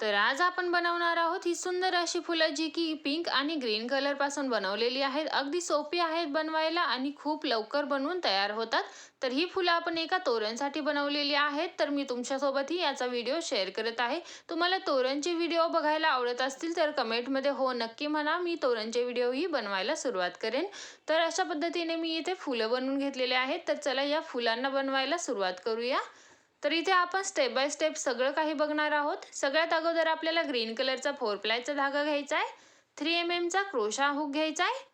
तर आज आपण बनवणार आहोत ही सुंदर अशी फुलं जी की पिंक आणि ग्रीन कलरपासून बनवलेली आहेत. अगदी सोपी आहेत बनवायला आणि खूप लवकर बनवून तयार होतात. तर ही फुलं आपण एका तोरणसाठी बनवलेली आहेत. तर मी तुमच्यासोबतही याचा व्हिडिओ शेअर करत आहे. तुम्हाला तोरणचे व्हिडिओ बघायला आवडत असतील तर कमेंटमध्ये हो नक्की म्हणा. मी तोरणचे व्हिडिओही बनवायला सुरुवात करेन. तर अशा पद्धतीने मी इथे फुलं बनवून घेतलेले आहेत. तर चला या फुलांना बनवायला सुरुवात करूया. तर इथे आपण स्टेप बाय स्टेप सगळं काही बघणार आहोत. सगळ्यात अगोदर आपल्याला ग्रीन कलरचा फोर प्लायचा धागा घ्यायचा आहे. थ्री एम एमचा क्रोशा हुक घ्यायचा आहे.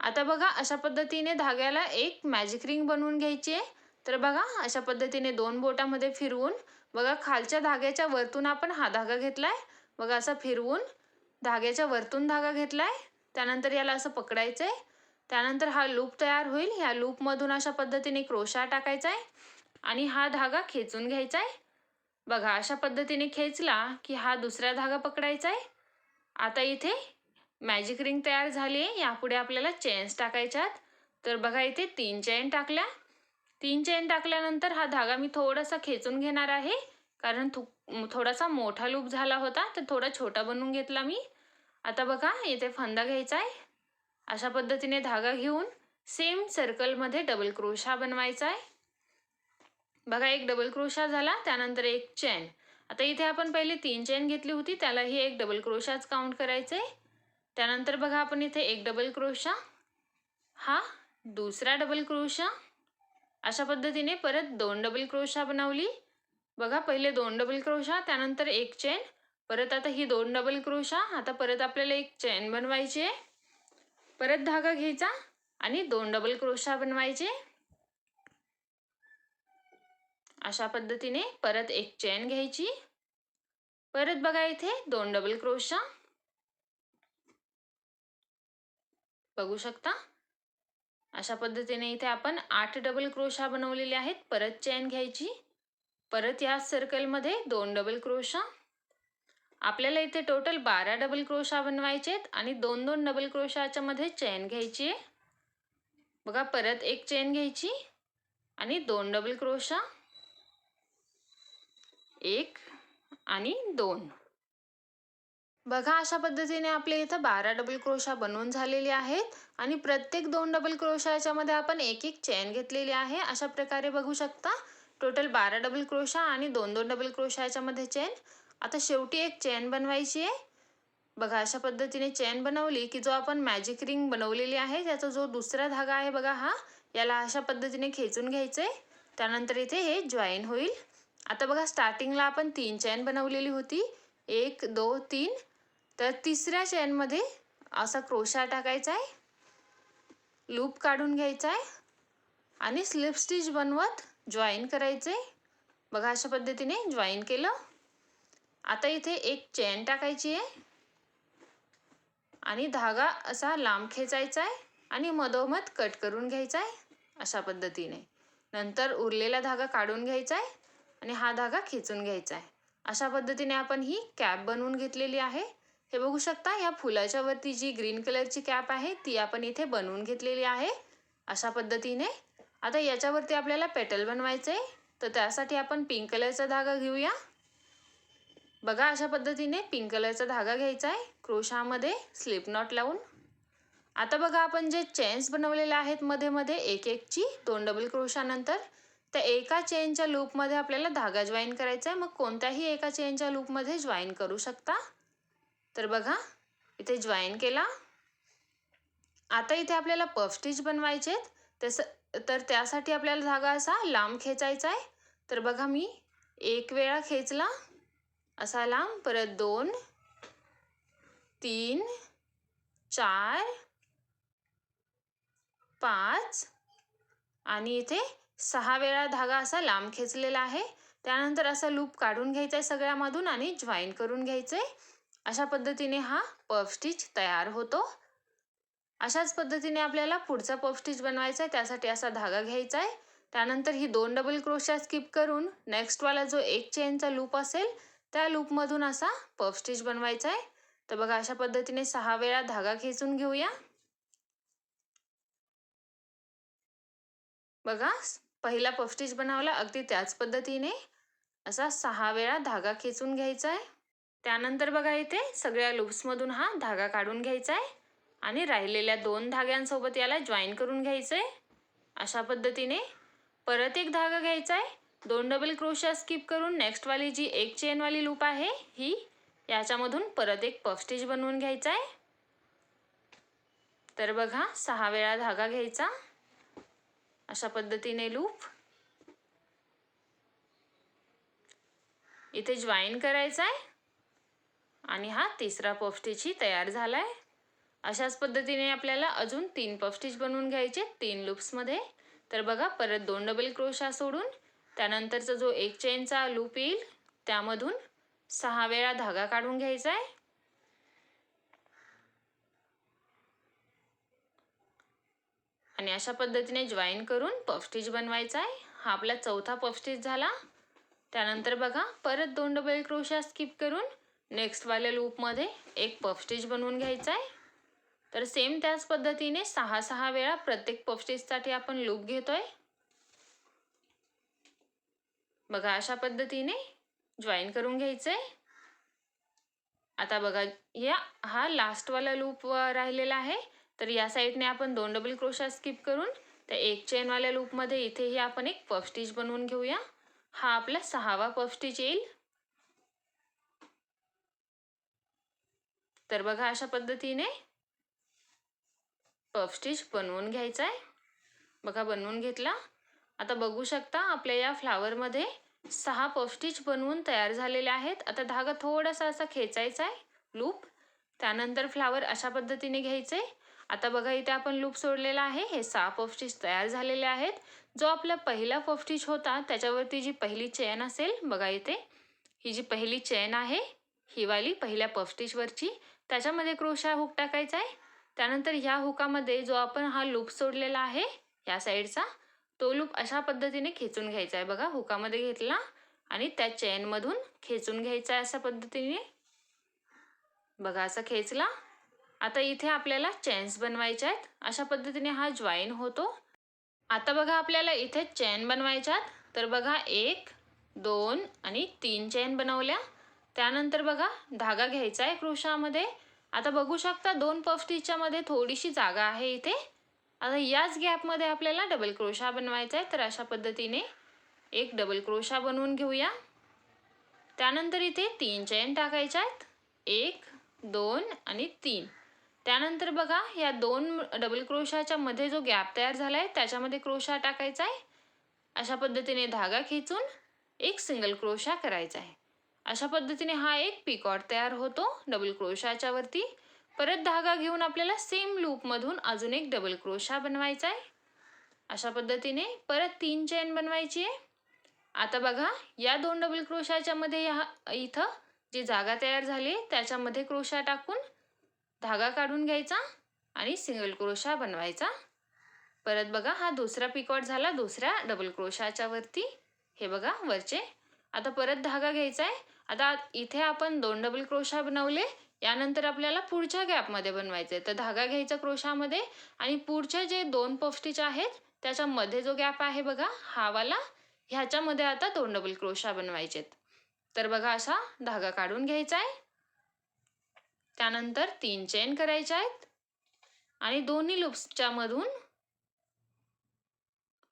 आता बघा अशा पद्धतीने धाग्याला एक मॅजिक रिंग बनवून घ्यायची आहे. तर बघा अशा पद्धतीने दोन बोटामध्ये फिरवून बघा खालच्या धाग्याच्या वरतून आपण हा धागा घेतला आहे बघा असा फिरवून धाग्याच्या वरतून धागा घेतला आहे त्यानंतर याला असं पकडायचं आहे त्यानंतर हा लूप तयार होईल. ह्या लूपमधून अशा पद्धतीने क्रोशा टाकायचा आहे. आणि हा धागा खेचून घ्यायचा आहे बघा अशा पद्धतीने खेचला की हा दुसरा धागा पकडायचा आहे आता इथे मॅजिक रिंग तयार झाली आहे यापुढे आपल्याला चेन्स टाकायच्यात. तर बघा इथे तीन चेन टाकल्या. तीन चेन टाकल्यानंतर हा धागा मी थोडासा खेचून घेणार आहे. कारण थो थोडासा मोठा लूप झाला होता तर थोडा छोटा बनवून घेतला मी. आता बघा इथे फंदा घ्यायचा आहे अशा पद्धतीने धागा घेऊन सेम सर्कलमध्ये डबल क्रोशा बनवायचा आहे बघा एक डबल क्रोशा झाला त्यानंतर एक चेन आता इथे आपण पहिले तीन चेन घेतली होती त्यालाही एक डबल क्रोशाच काउंट करायचं. आहे त्यानंतर बघा आपण इथे एक डबल क्रोशा हा दुसरा डबल क्रोशा अशा पद्धतीने परत दोन डबल क्रोशा बनवली. बघा पहिले दोन डबल क्रोशा त्यानंतर एक चेन परत आता ही दोन डबल क्रोशा आता परत आपल्याला एक चेन बनवायची आहे. परत धागा घ्यायचा आणि दोन डबल क्रोशा बनवायचे. अशा पद्धतीने परत एक चेन घ्यायची. परत बघा इथे दोन डबल क्रोशा बघू शकता? अशा पद्धतीने इथे आपण आठ डबल क्रोशा बनवलेले आहेत. परत चेन घ्यायची. परत या सर्कलमध्ये दोन डबल क्रोशा आपल्याला इथे टोटल बारा डबल क्रोशा बनवायचे आहेत आणि दोन दोन डबल क्रोशाच्या मध्ये चेन घ्यायची आहे. बघा परत एक चेन घ्यायची आणि दोन डबल क्रोशा एक आणि दोन. बघा अशा पद्धतीने आपले इथं बारा डबल क्रोशा बनवून झालेले आहेत आणि प्रत्येक दोन डबल क्रोशा याच्यामध्ये आपण एक एक चेन घेतलेली आहे. अशा प्रकारे बघू शकता. टोटल बारा डबल क्रोशा आणि दोन दोन डबल क्रोशा याच्यामध्ये चेन आता शेवटी एक चेन बनवायची आहे. बघा अशा पद्धतीने चेन बनवली की जो आपण मॅजिक रिंग बनवलेली आहे त्याचा जो दुसरा धागा आहे बघा हा याला अशा पद्धतीने खेचून घ्यायचं आहे त्यानंतर इथे हे जॉईन होईल. आता बघा स्टार्टिंगला आपण तीन चैन बनवलेली होती. एक दो तीन. तर तिसऱ्या चैनमध्ये असा क्रोशा टाकायचा आहे लूप काढून घ्यायचा आहे आणि स्लिप स्टिच बनवत जॉईन करायचं आहे बघा अशा पद्धतीने जॉईन केलं. आता इथे एक चैन टाकायची आहे आणि धागा असा लांब खेचायचा आहे आणि मधोमध कट करून घ्यायचा आहे अशा पद्धतीने. नंतर उरलेला धागा काढून घ्यायचा आहे आणि हा धागा खेचून घ्यायचा आहे. अशा पद्धतीने आपण ही कॅप बनवून घेतलेली आहे. हे बघू शकता या फुलाच्या वरती जी ग्रीन कलरची कॅप आहे ती आपण इथे बनवून घेतलेली आहे. अशा पद्धतीने. आता याच्यावरती आपल्याला पेटल बनवायचं आहे तर त्यासाठी आपण पिंक कलरचा धागा घेऊया. बघा अशा पद्धतीने पिंक कलरचा धागा घ्यायचा आहे क्रोशामध्ये स्लिप नॉट लावून. आता बघा आपण जे चेन्स बनवलेले आहेत मध्ये मध्ये एक एकची दोन डबल क्रोशानंतर तर एका चेनच्या लूपमध्ये आपल्याला धागा जॉईन करायचा आहे. मग कोणत्याही एका चेनच्या लूपमध्ये जॉईन करू शकता. तर बघा इथे जॉईन केला. आता इथे आपल्याला पफ स्टिच बनवायचे आहेत. तसं तर त्यासाठी आपल्याला धागा असा लांब खेचायचा आहे. तर बघा मी एक वेळा खेचला. असा लांब परत दोन तीन चार पाच आणि इथे सहा वेळा धागा असा लांब खेचलेला आहे. त्यानंतर असा लूप काढून घ्यायचा आहे सगळ्यामधून आणि जॉईन करून घ्यायचं आहे अशा पद्धतीने हा पफ स्टिच तयार होतो. अशाच पद्धतीने आपल्याला पुढचा पफ स्टिच बनवायचा आहे त्यासाठी असा धागा घ्यायचा आहे त्यानंतर ही दोन डबल क्रोशा स्किप करून नेक्स्टवाला जो एक चेनचा लूप असेल त्या लूपमधून असा पफ स्टिच बनवायचा आहे तर बघा अशा पद्धतीने सहा वेळा धागा खेचून घेऊया. बघा पहिला पफ बनवला अगदी त्याच पद्धतीने. असा सहा वेळा धागा खेचून घ्यायचा आहे त्यानंतर बघा इथे सगळ्या लूप्समधून हा धागा काढून घ्यायचा आहे आणि राहिलेल्या दोन धाग्यांसोबत याला जॉईन करून घ्यायचं आहे अशा पद्धतीने परत एक धागा घ्यायचा आहे दोन डबल क्रोशा स्किप करून नेक्स्टवाली जी एक चेनवाली लूप आहे ही याच्यामधून परत एक पफ बनवून घ्यायचा आहे तर बघा सहा वेळा धागा घ्यायचा. अशा पद्धतीने लूप. इथे जॉईन करायचा आहे आणि हा तिसरा पफ तयार झाला आहे अशाच पद्धतीने आपल्याला अजून तीन पफ स्टिच बनवून घ्यायचे तीन लूप्समध्ये तर बघा परत दोन डबल क्रोशा सोडून त्यानंतरचा जो एक चेनचा लूप येईल त्यामधून सहा वेळा धागा काढून घ्यायचा आहे आणि अशा पद्धतीने जॉईन करून पफ स्टिच बनवायचा आहे. हा आपला चौथा पफ स्टिच झाला. त्यानंतर बघा परत दोन डबल क्रोशा स्किप करून नेक्स्टवाल्या लूपमध्ये एक पफ स्टिच बनवून घ्यायचा आहे. तर सेम त्याच पद्धतीने सहा सहा वेळा प्रत्येक पफ स्टिचसाठी आपण लूप घेतोय. बघा अशा पद्धतीने जॉईन करून घ्यायचं आहे आता बघा या हा लास्टवाला लूप राहिलेला आहे. तर या साईडने आपण दोन डबल क्रोशा स्किप करून त्या एक चेनवाल्या लूपमध्ये इथेही आपण एक पफ स्टिच बनवून घेऊया. हा आपला सहावा पफ स्टिच येईल. तर बघा अशा पद्धतीने पफ स्टिच बनवून घ्यायचा आहे बघा बनवून घेतला. आता बघू शकता आपल्या या फ्लावरमध्ये सहा पफ स्टिच बनवून तयार झालेले आहेत. आता धागा थोडासा असा खेचायचा आहे लूप त्यानंतर फ्लावर अशा पद्धतीने घ्यायचे. आता बघा इथे आपण लूप सोडलेला आहे. हे सहा पफ तयार झालेले आहेत. जो आपला पहिला पफ होता त्याच्यावरती जी पहिली चेन असेल बघा इथे. ही जी पहिली चेन आहे ही वाली पहिल्या पफस्टिचवरची त्याच्यामध्ये क्रोशा हुक टाकायचा आहे. त्यानंतर ह्या हुकामध्ये जो आपण हा लूप सोडलेला आहे या साईडचा तो लूप अशा पद्धतीने खेचून घ्यायचा आहे. बघा हुकामध्ये घेतला आणि त्या चेनमधून खेचून घ्यायचा आहे अशा पद्धतीने. बघा असा खेचला. आता इथे आपल्याला चेन्स बनवायच्या आहेत. अशा पद्धतीने हा जॉईन होतो. आता बघा आपल्याला इथे चेन बनवायच्यात तर बघा एक दोन आणि तीन चेन बनवल्या. त्यानंतर बघा धागा घ्यायचा आहे क्रोशामध्ये. आता बघू शकता दोन पफ्टीच्यामध्ये थोडीशी जागा आहे इथे. आता याच गॅपमध्ये आपल्याला डबल क्रोशा बनवायचा आहे. तर अशा पद्धतीने एक डबल क्रोशा बनवून घेऊया. त्यानंतर इथे तीन चेन टाकायच्या आहेत. एक दोन आणि तीन. त्यानंतर बघा या दोन डबल क्रोशाच्या मध्ये जो गॅप तयार झाला आहे त्याच्यामध्ये क्रोशा टाकायचा आहे. अशा पद्धतीने धागा खेचून एक सिंगल क्रोशा करायचा आहे. अशा पद्धतीने हा एक पिकॉट तयार होतो डबल क्रोशाच्या वरती. परत धागा घेऊन आपल्याला सेम लूपमधून अजून एक डबल क्रोशा बनवायचा आहे. अशा पद्धतीने परत तीन चेन बनवायची आहे. आता बघा या दोन डबल क्रोशाच्या मध्ये ह्या इथं जी जागा तयार झाली त्याच्यामध्ये क्रोशा टाकून धागा काढून घ्यायचा आणि सिंगल क्रोशा बनवायचा. परत बघा हा दुसरा पिकॉट झाला दुसऱ्या डबल क्रोशाच्या वरती. हे बघा वरचे. आता परत धागा घ्यायचा आहे. आता इथे आपण दोन डबल क्रोशा बनवले यानंतर आपल्याला पुढच्या गॅपमध्ये बनवायचं आहे तर धागा घ्यायचा क्रोशामध्ये आणि पुढचे जे दोन पफस्टिच आहेत त्याच्यामध्ये जो गॅप आहे बघा हावाला ह्याच्यामध्ये आता दोन डबल क्रोशा बनवायचेत. तर बघा असा धागा काढून घ्यायचा आहे. त्यानंतर तीन चेन करायच्या आहेत. आणि दोन्ही लूप्सच्या मधून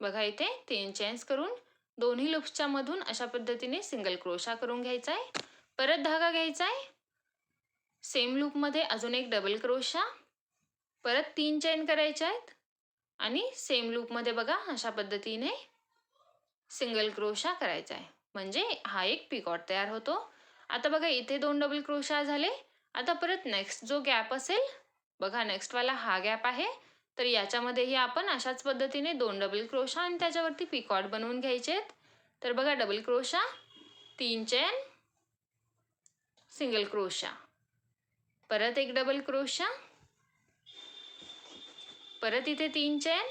बघा इथे तीन चेन्स करून दोन्ही लूप्सच्या मधून अशा पद्धतीने सिंगल क्रोशा करून घ्यायचा आहे. परत धागा घ्यायचा आहे. सेम लूपमध्ये अजून एक डबल क्रोशा. परत तीन चेन करायच्या आहेत. आणि सेम लूपमध्ये बघा अशा पद्धतीने सिंगल क्रोशा करायचा आहे. म्हणजे हा एक पिकॉट तयार होतो. आता बघा इथे दोन डबल क्रोशा झाले. आता परत नेक्स्ट जो गॅप असेल बघा नेक्स्टवाला हा गॅप आहे. तर याच्यामध्येही आपण अशाच पद्धतीने दोन डबल क्रोशा आणि त्याच्यावरती पिकॉट बनवून घ्यायचे आहेत. तर बघा डबल क्रोशा तीन चेन सिंगल क्रोशा परत एक डबल क्रोशा परत इथे तीन चेन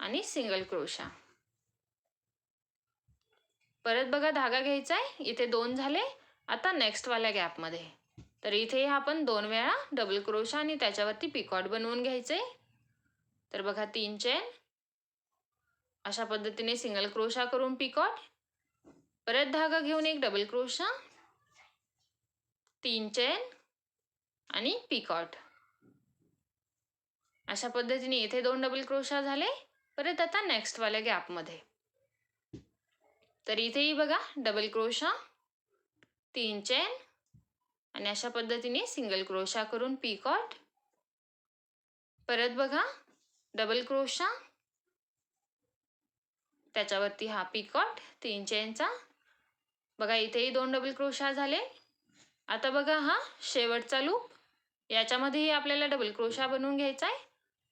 आणि सिंगल क्रोशा परत बघा धागा घ्यायचा आहे इथे दोन झाले. आता नेक्स्टवाल्या गॅपमध्ये तर इथे आपण दोन वेळा डबल क्रोशा आणि त्याच्यावरती पिकॉट बनवून घ्यायचे तर बघा तीन चेन अशा पद्धतीने सिंगल क्रोशा करून पिकॉट परत धागा घेऊन एक डबल क्रोशा तीन चेन आणि पिकॉट अशा पद्धतीने इथे दोन डबल क्रोशा झाले. परत आता नेक्स्टवाल्या गॅपमध्ये तर इथेही बघा डबल क्रोशा तीन चेन आणि अशा पद्धतीने सिंगल क्रोशा करून पिकॉट परत बघा डबल क्रोशा त्याच्यावरती हा पिकॉट तीन चेनचा बघा इथेही दोन डबल क्रोशा झाले. आता बघा हा शेवटचा लूप याच्यामध्येही आपल्याला डबल क्रोशा बनवून घ्यायचा आहे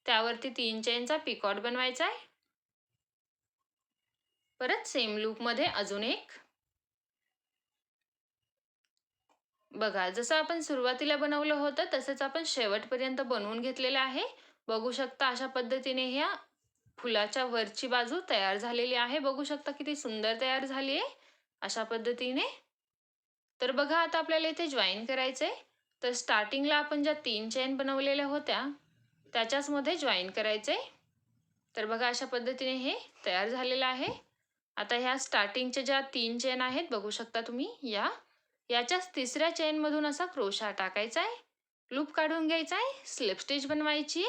त्यावरती तीन चेनचा पिकॉट बनवायचा आहे परत सेम लूपमध्ये अजून एक. बघा जसं आपण सुरुवातीला बनवलं होतं तसंच आपण शेवटपर्यंत बनवून घेतलेलं आहे. बघू शकता अशा पद्धतीने ह्या फुलाच्या वरची बाजू तयार झालेली आहे. बघू शकता किती सुंदर तयार झाली आहे अशा पद्धतीने. तर बघा आता आपल्याला इथे जॉईन करायचं आहे तर स्टार्टिंगला आपण ज्या तीन चेन बनवलेल्या होत्या त्याच्याचमध्ये जॉईन करायचं आहे तर बघा अशा पद्धतीने हे तयार झालेलं आहे. आता ह्या स्टार्टिंगच्या ज्या तीन चेन आहेत बघू शकता तुम्ही या याच्याच तिसऱ्या चेनमधून असा क्रोशा टाकायचा आहे लूप काढून घ्यायचा आहे स्लिप स्टिच बनवायची.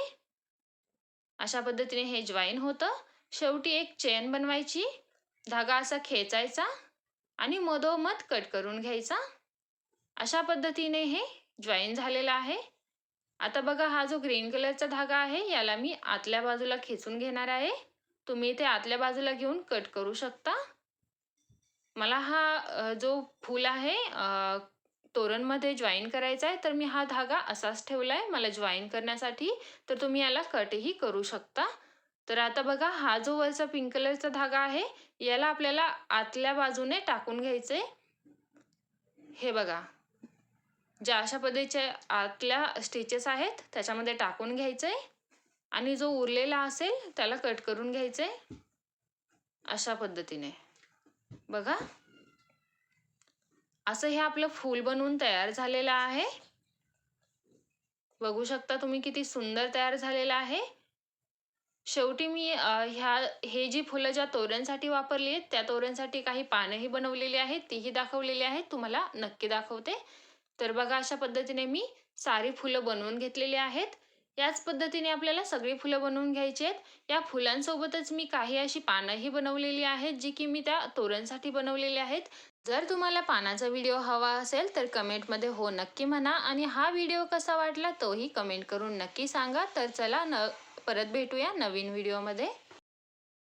अशा पद्धतीने हे जॉईन होतं. शेवटी एक चेन बनवायची. धागा असा खेचायचा आणि मधोमध कट करून घ्यायचा. अशा पद्धतीने हे जॉईन झालेलं आहे. आता बघा हा जो ग्रीन कलरचा धागा आहे याला मी आतल्या बाजूला खेचून घेणार आहे. तुम्ही इथे आतल्या बाजूला घेऊन कट करू शकता. मला हा जो फूल आहे तोरणमध्ये जॉईन करायचा आहे तर मी हा धागा असाच ठेवला आहे मला जॉईन करण्यासाठी. तर तुम्ही याला कटही करू शकता. तर आता बघा हा जो वरचा पिंक कलरचा धागा आहे याला आपल्याला आतल्या बाजूने टाकून घ्यायचे हे बघा. ज्या अशा पद्धतीच्या आतल्या स्टिचेस आहेत त्याच्यामध्ये टाकून घ्यायचे आणि जो उरलेला असेल त्याला कट करून घ्यायचे अशा पद्धतीने. बघा. असं हे आपलं फूल बनवून तयार झालेलं आहे. बघू शकता तुम्ही किती सुंदर तयार झालेलं आहे. शेवटी मी ह्या हे जी फुलं ज्या तोरणसाठी वापरली आहेत त्या तोरणसाठी काही पानंही बनवलेली आहेत तीही दाखवलेली आहेत तुम्हाला नक्की दाखवते. तर बघा अशा पद्धतीने मी सारी फुलं बनवून घेतलेली आहेत. याच पद्धतीने आपल्याला सगळी फुलं बनवून घ्यायची आहेत. या फुलांसोबतच मी काही अशी पानंही बनवलेली आहेत जी की मी त्या तोरणसाठी बनवलेली आहेत. जर तुम्हाला पानाचा व्हिडिओ हवा असेल तर कमेंटमध्ये हो नक्की म्हणा आणि हा व्हिडिओ कसा वाटला तोही कमेंट करून नक्की सांगा. तर चला न परत भेटूया नवीन व्हिडिओमध्ये.